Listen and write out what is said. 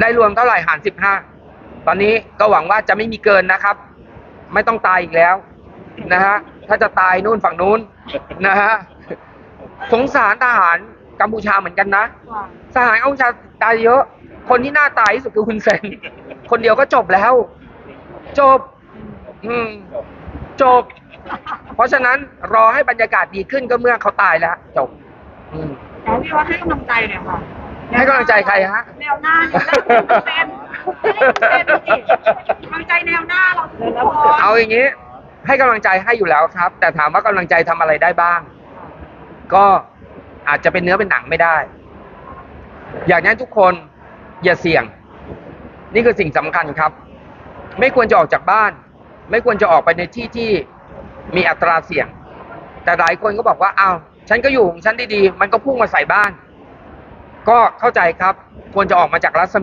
ได้รวมเท่าไหร่หารสิบห้าตอนนี้ก็หวังว่าจะไม่มีเกินนะครับ ไม่ต้องตายอีกแล้วนะฮะถ้าจะตายนู่นฝั่งนู้นนะฮะสงสารทหารกัมพูชาเหมือนกันนะทหารกัมพูชาตายเยอะ คนที่น่าตายที่สุดคือคุณเซนคนเดียวก็จบแล้ว จบ อืมจบ เพราะฉะนั้นรอให้บรรยากาศดีขึ้นก็เมื่อเขาตายแล้ว จบ อืมขอพี่ว่าให้กำลังใจหน่อยค่ะ ให้กำลังใจใครฮะ แนวหน้าเนี่ยได้เป็นเป็นสิกำลังใจแนวหน้าเราทุกคนเอาอย่างนี้ ให้กำลังใจให้อยู่แล้วครับ แต่ถามว่ากำลังใจทำอะไรได้บ้าง ก็อาจจะเป็นเนื้อเป็นหนังไม่ได้ อยากให้ทุกคนอย่าเสี่ยง นี่คือสิ่งสำคัญครับ ไม่ควรจะออกจากบ้าน ไม่ควรจะออกไปในที่ที่มีอัตราเสี่ยง แต่หลายคนก็บอกว่าอ้าวฉันก็อยู่ของฉันดีๆ มันก็พุ่งมาใส่บ้าน ก็เข้าใจครับควรจะออกมาจากรัศมี